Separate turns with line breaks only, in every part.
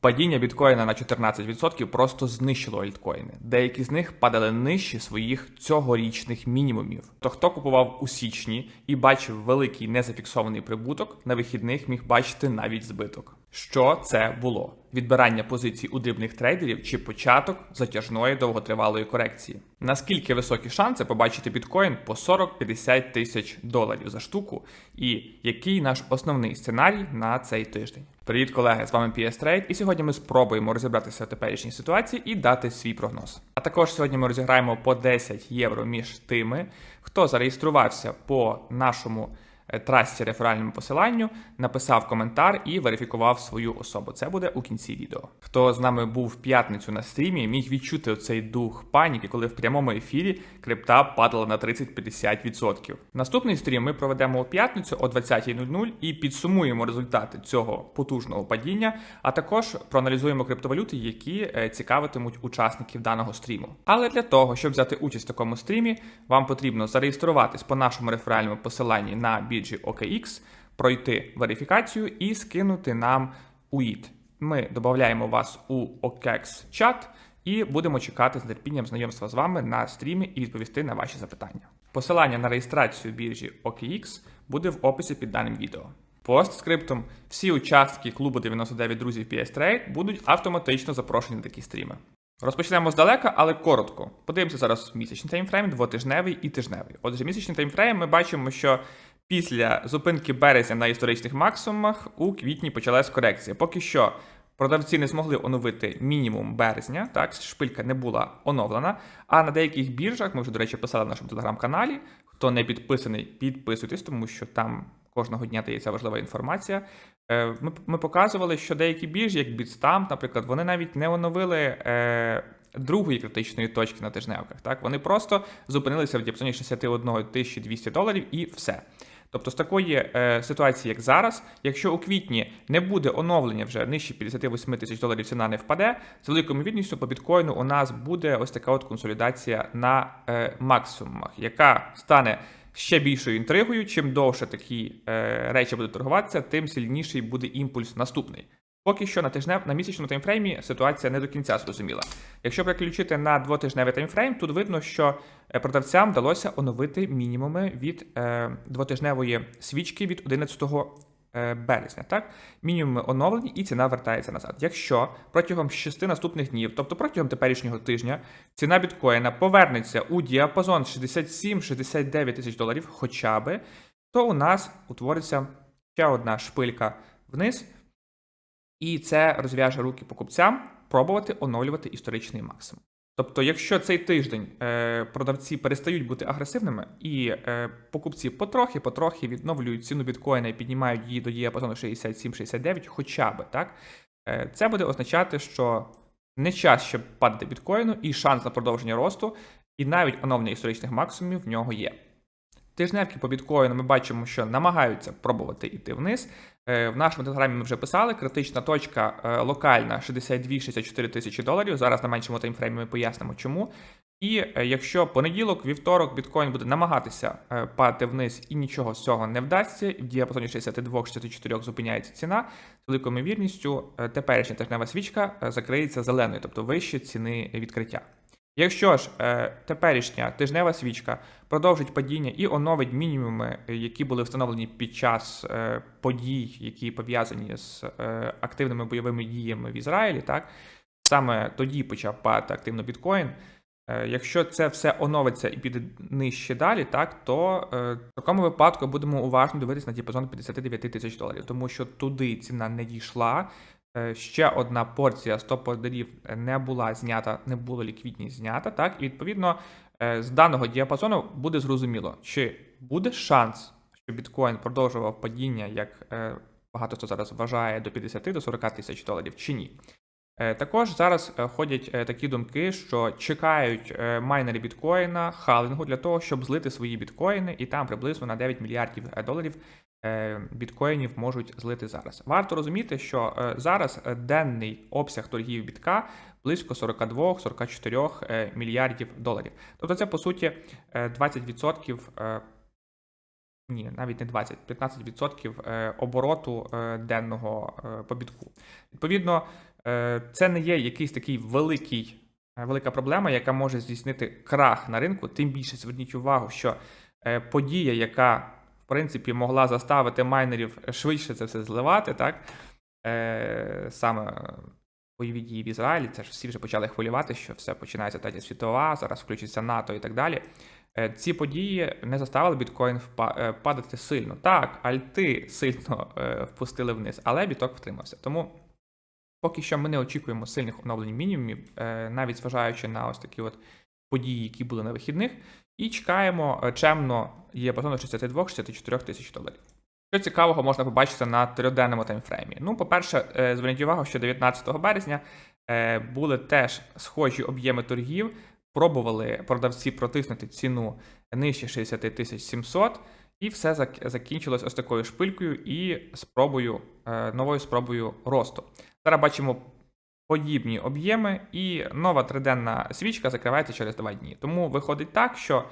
Падіння біткоїна на 14% просто знищило альткоїни. Деякі з них падали нижче своїх цьогорічних мінімумів. То хто купував у січні і бачив великий незафіксований прибуток, на вихідних міг бачити навіть збиток. Що це було? Відбирання позицій у дрібних трейдерів чи початок затяжної довготривалої корекції? Наскільки високі шанси побачити біткоін по 40-50 тисяч доларів за штуку? І який наш основний сценарій на цей тиждень? Привіт, колеги! З вами PS Trade, і сьогодні ми спробуємо розібратися в теперішній ситуації і дати свій прогноз. А також сьогодні ми розіграємо по 10 євро між тими, хто зареєструвався по нашому трасті реферальному посиланню, написав коментар і верифікував свою особу. Це буде у кінці відео. Хто з нами був в п'ятницю на стрімі, міг відчути цей дух паніки, коли в прямому ефірі крипта падала на 30-50%. Наступний стрім ми проведемо у п'ятницю о 20.00 і підсумуємо результати цього потужного падіння, а також проаналізуємо криптовалюти, які е, цікавитимуть учасників даного стріму. Але для того, щоб взяти участь в такому стрімі, вам потрібно зареєструватись по нашому реферальному посиланні на біржі OKX, пройти верифікацію і скинути нам УІД. Ми додаємо вас у OKX чат і будемо чекати з нетерпінням знайомства з вами на стрімі і відповісти на ваші запитання. Посилання на реєстрацію біржі OKX буде в описі під даним відео. Постскриптом всі учасники клубу 99 друзів PS Trade будуть автоматично запрошені на такі стріми. Розпочнемо здалека, але коротко. Подивимося зараз місячний таймфрейм, двотижневий і тижневий. Отже, місячний таймфрейм ми бачимо, що після зупинки березня на історичних максимумах у квітні почалась корекція. Поки що продавці не змогли оновити мінімум березня, так, шпилька не була оновлена. А на деяких біржах, ми вже, до речі, писали в нашому телеграм-каналі. Хто не підписаний, підписуйтесь, тому що там кожного дня дається важлива інформація. Е, Ми, показували, що деякі біржі, як Bitstamp, наприклад, вони навіть не оновили е, другої критичної точки на тижневках. Так? Вони просто зупинилися в діапазоні 61 200 доларів і все. Тобто з такої е, ситуації, як зараз, якщо у квітні не буде оновлення вже нижче 58 тисяч доларів ціна не впаде, з великою ймовірністю по біткоїну у нас буде ось така от консолідація на е, максимумах, яка стане ще більшою інтригою. Чим довше такі е, речі будуть торгуватися, тим сильніший буде імпульс наступний. Поки що на тижнев на місячному таймфреймі ситуація не до кінця зрозуміла. Якщо переключити на двотижневий таймфрейм, тут видно, що е, продавцям вдалося оновити мінімуми від е, двотижневої свічки від 11 е, березня. Так, мінімуми оновлені і ціна вертається назад. Якщо протягом 6 наступних днів, тобто протягом теперішнього тижня, ціна біткоїна повернеться у діапазон 67-69 тисяч доларів, хоча би, то у нас утвориться ще одна шпилька вниз. І це розв'яже руки покупцям пробувати оновлювати історичний максимум. Тобто, якщо цей тиждень е, продавці перестають бути агресивними, і е, покупці потрохи-потрохи відновлюють ціну біткоїна і піднімають її до діапазону 67-69, хоча би так, е, це буде означати, що не час ще падати біткоїну, і шанс на продовження росту, і навіть оновлення історичних максимумів в нього є. Тижневки по біткоїну ми бачимо, що намагаються пробувати йти вниз. Е, В нашому телеграмі ми вже писали. Критична точка е, локальна 62-64 тисячі доларів. Зараз на меншому таймфреймі ми пояснимо, чому. І е, якщо понеділок, вівторок біткоін буде намагатися падати вниз і нічого з цього не вдасться, в діапазоні 62-64 зупиняється ціна, з великою ймовірністю теперішня тижнева свічка закриється зеленою, тобто вище ціни відкриття. Якщо ж е, теперішня тижнева свічка продовжить падіння і оновить мінімуми, е, які були встановлені під час е, подій, які пов'язані з е, активними бойовими діями в Ізраїлі, так саме тоді почав падати активно біткоін. Е, Якщо це все оновиться і піде нижче далі, так то е, в такому випадку будемо уважно дивитися на діапазон 59 тисяч доларів, тому що туди ціна не дійшла. Е, Ще одна порція стоп-ордерів не була знята, не було ліквідність знята. Так, і відповідно е, з даного діапазону буде зрозуміло, чи буде шанс, що біткоін продовжував падіння, як е, багато хто зараз вважає, до 50 до 40 тисяч доларів, чи ні. Також зараз ходять такі думки, що чекають майнери біткоїна халингу для того, щоб злити свої біткоїни, і там приблизно на 9 мільярдів доларів біткоїнів можуть злити зараз. Варто розуміти, що е, зараз е, денний обсяг торгів бітка близько 42-44 е, мільярдів доларів. Тобто це по суті е, 20%. е, ні, навіть не 20, 15% е, обороту е, денного е, по бітку. Відповідно, е, це не є якийсь такий великий, е, велика проблема, яка може здійснити крах на ринку. Тим більше зверніть увагу, що е, подія, яка принципі могла заставити майнерів швидше це все зливати, так е, саме бойові дії в Ізраїлі, це ж всі вже почали хвилювати, що все починається третя світова, зараз включиться НАТО і так далі. Е, Ці події не заставили біткоін е, падати сильно. Так, альти сильно е, впустили вниз, але біток втримався. Тому поки що ми не очікуємо сильних оновлень мінімумів, е, навіть зважаючи на ось такі от події, які були на вихідних, і чекаємо е, чемно діапазону 62-64 тисяч доларів. Що цікавого можна побачити на трьохденному таймфреймі? Ну, по-перше, е, зверніть увагу, що 19 березня е, були теж схожі об'єми торгів, пробували продавці протиснути ціну нижче 60 тисяч 700, і все закінчилось ось такою шпилькою і спробою, новою спробою росту. Зараз бачимо подібні об'єми, і нова триденна свічка закривається через 2 дні. Тому виходить так, що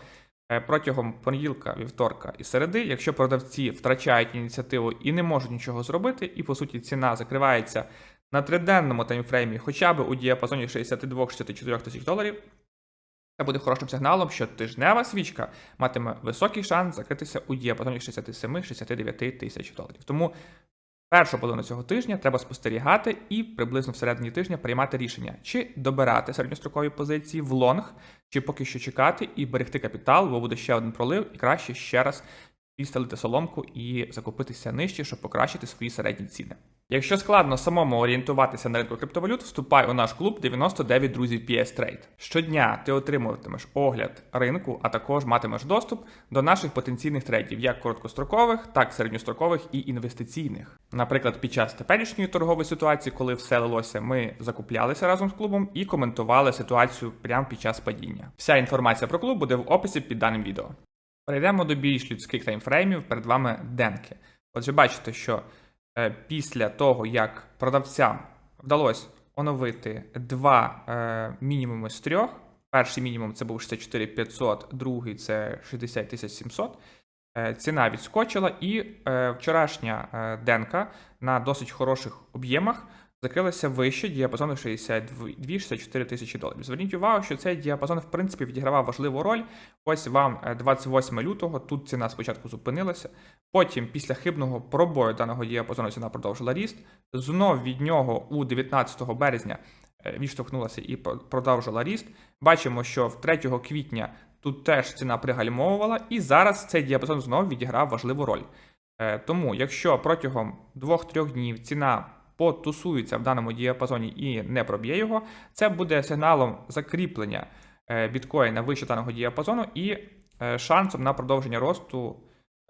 е, протягом понеділка, вівторка і середи, якщо продавці втрачають ініціативу і не можуть нічого зробити, і по суті ціна закривається на триденному таймфреймі, хоча б у діапазоні 62-64 тисяч доларів. Це буде хорошим сигналом, що тижнева свічка матиме високий шанс закритися у діапазоні 67-69 тисяч доларів. Тому першу половину цього тижня треба спостерігати і приблизно всередині тижня приймати рішення, чи добирати середньострокові позиції в лонг, чи поки що чекати і берегти капітал, бо буде ще один пролив, і краще ще раз підстелити соломку і закупитися нижче, щоб покращити свої середні ціни. Якщо складно самому орієнтуватися на ринку криптовалют, вступай у наш клуб 99 друзів PS Trade. Щодня ти отримуватимеш огляд ринку, а також матимеш доступ до наших потенційних трейдів, як короткострокових, так середньострокових і інвестиційних. Наприклад, під час теперішньої торгової ситуації, коли все лилося, ми закуплялися разом з клубом і коментували ситуацію прямо під час падіння. Вся інформація про клуб буде в описі під даним відео. Перейдемо до більш людських таймфреймів. Перед вами денки. Отже, бачите, що після того, як продавцям вдалося оновити два е, мінімуми з трьох. Перший мінімум це був 64 500, другий це 60 700. Е, Ціна відскочила, і е, вчорашня е, денка на досить хороших об'ємах закрилася вище діапазону 62-64 тисячі доларів. Зверніть увагу, що цей діапазон, в принципі, відігравав важливу роль. Ось вам е, 28 лютого. Тут ціна спочатку зупинилася. Потім, після хибного пробою даного діапазону, ціна продовжила ріст. Знов від нього у 19 березня е, відштовхнулася і продовжила ріст. Бачимо, що в 3 квітня тут теж ціна пригальмовувала, і зараз цей діапазон знову відіграв важливу роль. Е, Тому, якщо протягом 2-3 днів ціна потусується в даному діапазоні і не проб'є його, це буде сигналом закріплення е, біткоїна вище даного діапазону і е, шансом на продовження росту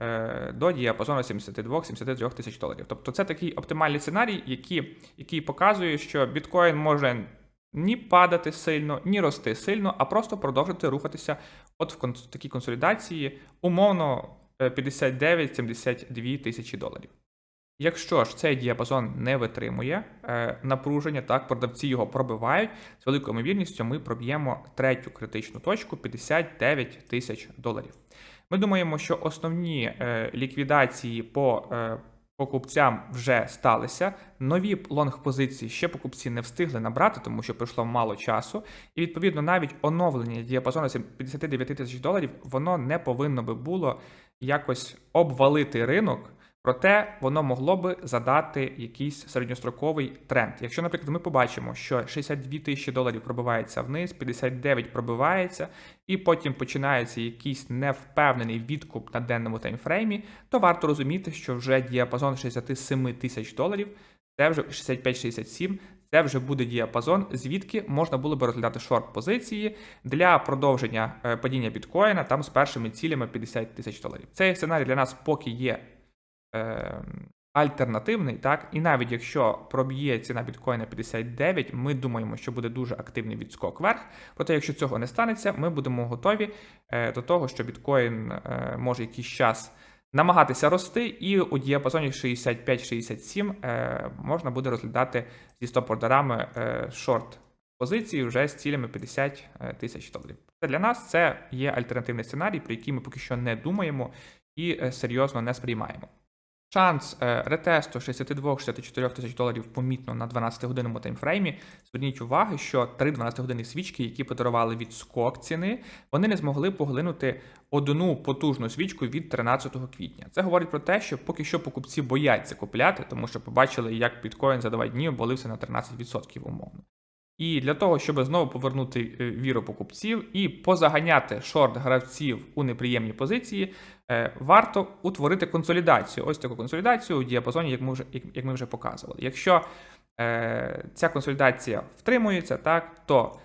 е, до діапазону 72-73 тисяч доларів. Тобто це такий оптимальний сценарій, який, який показує, що біткоін може ні падати сильно, ні рости сильно, а просто продовжити рухатися от в такій консолідації умовно е, 59-72 тисячі доларів. Якщо ж цей діапазон не витримує е, напруження, так продавці його пробивають, з великою ймовірністю ми проб'ємо третю критичну точку 59 тисяч доларів. Ми думаємо, що основні е, ліквідації по е, покупцям вже сталися. Нові лонг-позиції ще покупці не встигли набрати, тому що пройшло мало часу. І відповідно навіть оновлення діапазону 59 тисяч доларів воно не повинно би було якось обвалити ринок. Проте воно могло би задати якийсь середньостроковий тренд. Якщо, наприклад, ми побачимо, що 62 тисячі доларів пробивається вниз, 59 пробивається, і потім починається якийсь невпевнений відкуп на денному таймфреймі, то варто розуміти, що вже діапазон 67 тисяч доларів, це вже 65-67, це вже буде діапазон, звідки можна було би розглядати шорт-позиції для продовження е, падіння біткоїна там з першими цілями 50 тисяч доларів. Цей сценарій для нас поки є е, альтернативний, так, і навіть якщо проб'є ціна біткоїна 59, ми думаємо, що буде дуже активний відскок вверх. Проте, якщо цього не станеться, ми будемо готові е, до того, що біткоін е, може якийсь час намагатися рости, і у діапазоні 65-67 е, можна буде розглядати зі стоп-ордерами е, шорт позиції вже з цілями 50 тисяч доларів. Це для нас це є альтернативний сценарій, про який ми поки що не думаємо і е, серйозно не сприймаємо. Шанс е, ретесту 62-64 тисяч доларів помітно на 12-годинному таймфреймі. Зверніть увагу, що три 12-годинні свічки, які подарували відскок ціни, вони не змогли поглинути одну потужну свічку від 13 квітня. Це говорить про те, що поки що покупці бояться купляти, тому що побачили, як біткоін за два дні обвалився на 13% умовно. І для того, щоб знову повернути е, віру покупців і позаганяти шорт гравців у неприємні позиції, е, варто утворити консолідацію. Ось таку консолідацію у діапазоні, як ми вже, як, ми вже показували. Якщо е, ця консолідація втримується, так, то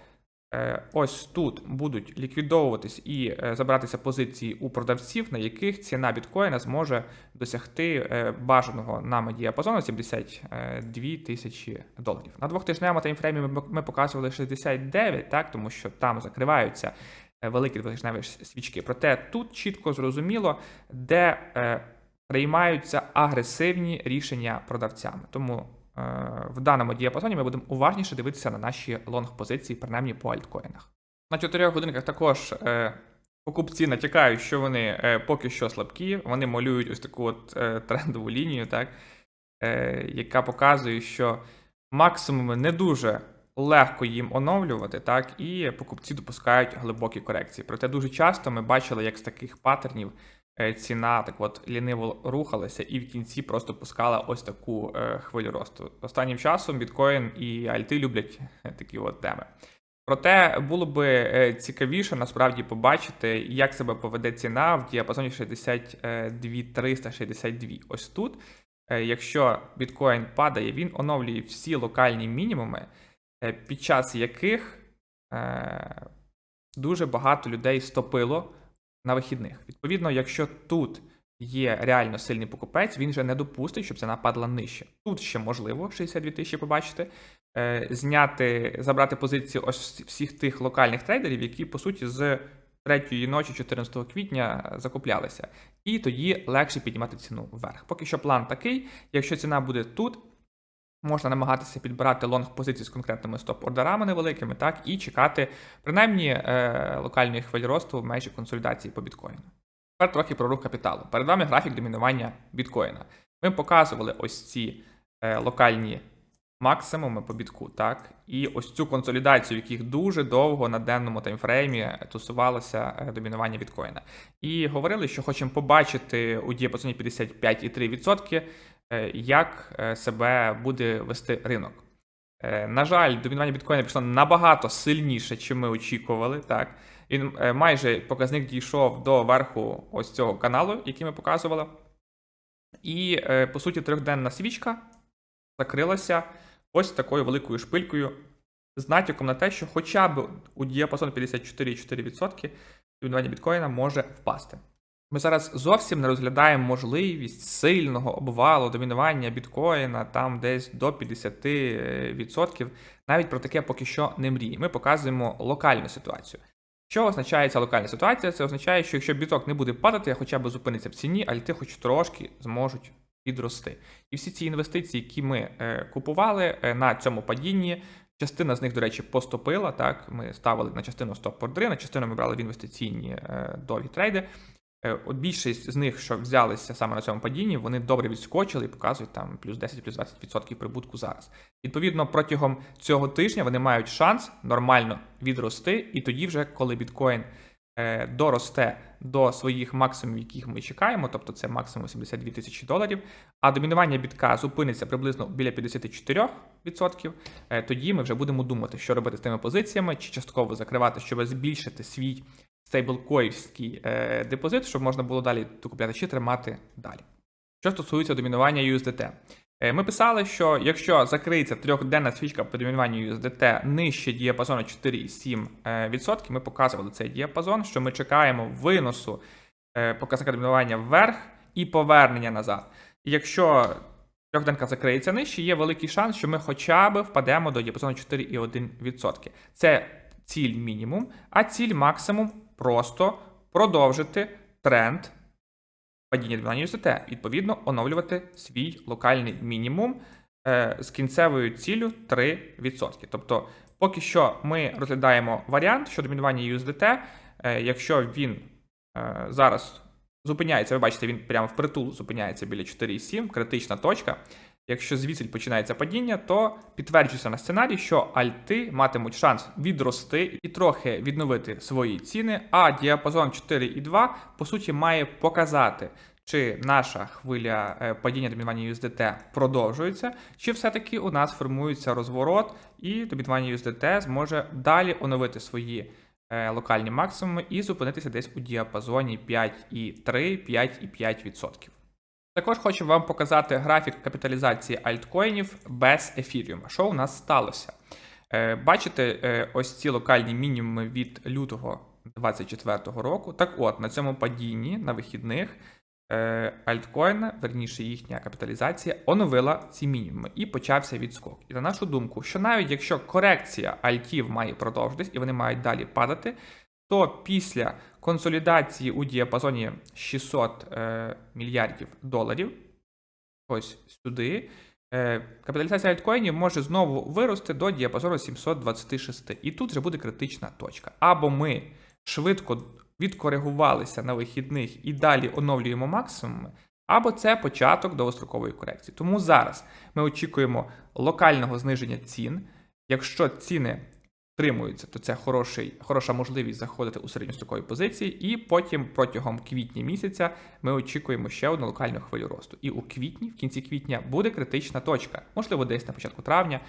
ось тут будуть ліквідовуватись і е, забиратися позиції у продавців, на яких ціна біткоїна зможе досягти е, бажаного нами діапазону 72 тисячі доларів. На двохтижневому таймфреймі ми, показували 69, так, тому що там закриваються е, великі двохтижневі свічки. Проте тут чітко зрозуміло, де е, приймаються агресивні рішення продавцями. Тому е, в даному діапазоні ми будемо уважніше дивитися на наші лонг-позиції, принаймні по альткоїнах. На 4 годинках також е, покупці натякають, що вони е, поки що слабкі. Вони малюють ось таку от е, трендову лінію, так, яка показує, що максимуми не дуже легко їм оновлювати, так, і покупці допускають глибокі корекції. Проте дуже часто ми бачили, як з таких паттернів ціна так от ліниво рухалася і в кінці просто пускала ось таку е, хвилю росту. Останнім часом біткоін і альти люблять е, такі от теми. Проте було би е, цікавіше насправді побачити, як себе поведе ціна в діапазоні 62 362. Ось тут, е, якщо біткоін падає, він оновлює всі локальні мінімуми, е, під час яких е, дуже багато людей стопило на вихідних. Відповідно, якщо тут є реально сильний покупець, він вже не допустить, щоб ціна падала нижче. Тут ще можливо 62 тисячі побачити, е, зняти, забрати позиції ось всіх тих локальних трейдерів, які по суті з третьої ночі, 14 квітня, закуплялися. І тоді легше піднімати ціну вверх. Поки що план такий: якщо ціна буде тут. Можна намагатися підбирати лонг позиції з конкретними стоп-ордерами невеликими, так, і чекати принаймні е, локальної хвилі росту в межі консолідації по біткоїну. Тепер трохи про рух капіталу. Перед вами графік домінування біткоїна. Ми показували ось ці е, локальні максимуми по бітку, так, і ось цю консолідацію, яких дуже довго на денному таймфреймі тусувалося е, домінування біткоїна. І говорили, що хочемо побачити у діапазоні 55,3%, е, як е, себе буде вести ринок. Е, На жаль, домінування біткоїна пішло набагато сильніше, чим ми очікували. Так, він е, майже показник дійшов до верху ось цього каналу, який ми показували. І, е, по суті, трьохденна свічка закрилася ось такою великою шпилькою з натяком на те, що хоча б у діапазон 54,4% домінування біткоїна може впасти. Ми зараз зовсім не розглядаємо можливість сильного обвалу домінування біткоїна там десь до 50%. Навіть про таке поки що не мріємо. Ми показуємо локальну ситуацію. Що означає ця локальна ситуація? Це означає, що якщо біток не буде падати, а хоча б зупиниться в ціні, альти хоч трошки зможуть підрости. І всі ці інвестиції, які ми е, купували е, на цьому падінні, частина з них, до речі, поступила. Так, ми ставили на частину стоп-ордери, на частину ми брали в інвестиційні е, довгі трейди. Е, От більшість з них, що взялися саме на цьому падінні, вони добре відскочили і показують там плюс 10, плюс 20% прибутку зараз. Відповідно, протягом цього тижня вони мають шанс нормально відрости, і тоді, вже коли біткоін е, доросте до своїх максимумів, яких ми чекаємо, тобто це максимум 72 тисячі доларів, а домінування бітка зупиниться приблизно біля 54%, е, тоді ми вже будемо думати, що робити з тими позиціями, чи частково закривати, щоб збільшити свій стейблкоївський е, депозит, щоб можна було далі докупляти чи тримати далі. Що стосується домінування USDT. Е, Ми писали, що якщо закриється трьохденна свічка по домінуванню USDT нижче діапазону 4,7%, ми показували цей діапазон, що ми чекаємо виносу е, показника домінування вверх і повернення назад. Якщо трьохденка закриється нижче, є великий шанс, що ми хоча б впадемо до діапазону 4,1%. Це ціль мінімум, а ціль максимум просто продовжити тренд падіння домінування USDT, відповідно, оновлювати свій локальний мінімум е, з кінцевою ціллю 3%. Тобто, поки що ми розглядаємо варіант щодо домінування USDT, е, якщо він е, зараз зупиняється, ви бачите, він прямо впритул зупиняється біля 4,7, критична точка. Якщо звідси починається падіння, то підтверджується на сценарій, що альти матимуть шанс відрости і трохи відновити свої ціни, а діапазон 4,2 по суті має показати, чи наша хвиля е, падіння домінування USDT продовжується, чи все-таки у нас формується розворот, і домінування USDT зможе далі оновити свої е, локальні максимуми і зупинитися десь у діапазоні 5,3-5,5%. Також хочу вам показати графік капіталізації альткоїнів без ефіріума. Що у нас сталося? Е, Бачите, е, ось ці локальні мінімуми від лютого 2024 року. Так от, на цьому падінні на вихідних е, альткоїна, верніше їхня капіталізація, оновила ці мінімуми і почався відскок. І на нашу думку, що навіть якщо корекція альтів має продовжитись і вони мають далі падати, то після консолідації у діапазоні 600 е, мільярдів доларів, ось сюди, е, капіталізація альткоїнів може знову вирости до діапазону 726. І тут вже буде критична точка. Або ми швидко відкоригувалися на вихідних і далі оновлюємо максимуми, або це початок довгострокової корекції. Тому зараз ми очікуємо локального зниження цін. Якщо ціни втримуються, то це хороший, хороша можливість заходити у середньострокові позиції, і потім протягом квітня місяця ми очікуємо ще одну локальну хвилю росту. І у квітні, в кінці квітня, буде критична точка, можливо, десь на початку травня,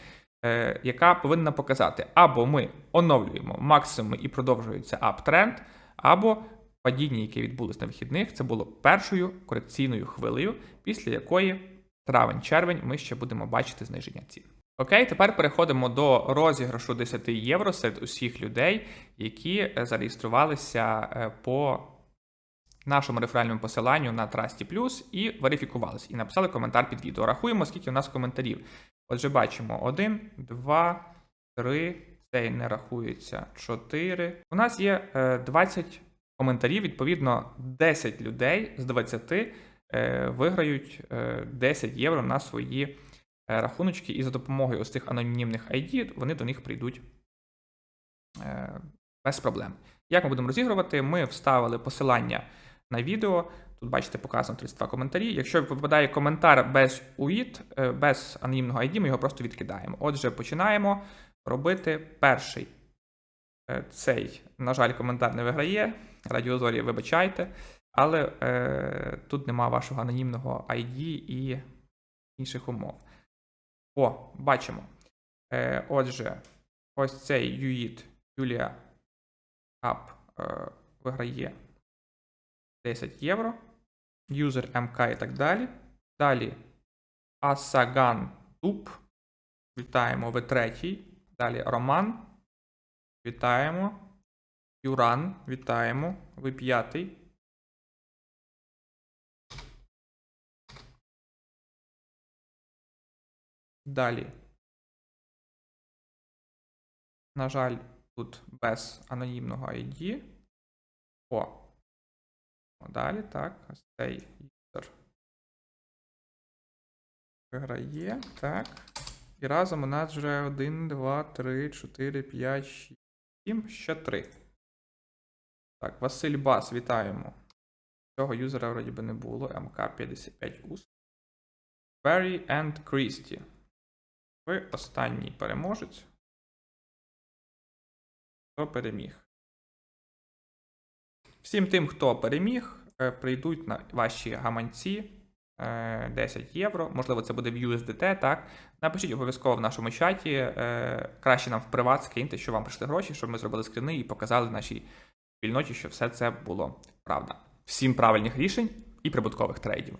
е, яка повинна показати, або ми оновлюємо максимуми і продовжується аптренд, або падіння, яке відбулось на вихідних, це було першою корекційною хвилею, після якої травень-червень ми ще будемо бачити зниження цін. Окей, тепер переходимо до розіграшу 10 євро серед усіх людей, які е, зареєструвалися е, по нашому реферальному посиланню на Trusty Plus і верифікувалися, і написали коментар під відео. Рахуємо, скільки у нас коментарів. Отже, бачимо 1, 2, 3, цей не рахується 4. У нас є е, 20 коментарів, відповідно, 10 людей з 20 е, виграють е, 10 євро на свої е, рахуночки, і за допомогою ось цих анонімних ID вони до них прийдуть е, без проблем. Як ми будемо розігрувати? Ми вставили посилання на відео. Тут бачите, показано 32 коментарі. Якщо випадає коментар без UID, е, без анонімного ID, ми його просто відкидаємо. Отже, починаємо робити перший. Е, Цей, на жаль, коментар не виграє. Радіозорі, вибачайте. Але е, тут нема вашого анонімного ID і інших умов. О, бачимо. Е, отже, ось цей UID Юлія Ап е, виграє 10 євро. Юзер МК і так далі. Далі Асаган Туп. Вітаємо ви третій. Далі Роман. Вітаємо. Юран. Вітаємо. Ви п'ятий. Далі. На жаль, тут без анонімного ID. О. Далі, так. Ось цей юзер виграє. Так. І разом у нас вже 1, 2, 3, 4, 5, 6, 7, ще 3. Так, Василь Бас, вітаємо. Цього юзера вроді би не було. МК55 ус. Barry and Christie. Ви останній переможець. Хто переміг? Всім тим, хто переміг, е, прийдуть на ваші гаманці е, 10 євро. Можливо, це буде в USDT, так? Напишіть обов'язково в нашому чаті. е, Краще нам в приват скиньте, що вам прийшли гроші, щоб ми зробили скрини і показали нашій спільноті, що все це було правда. Всім правильних рішень і прибуткових трейдів.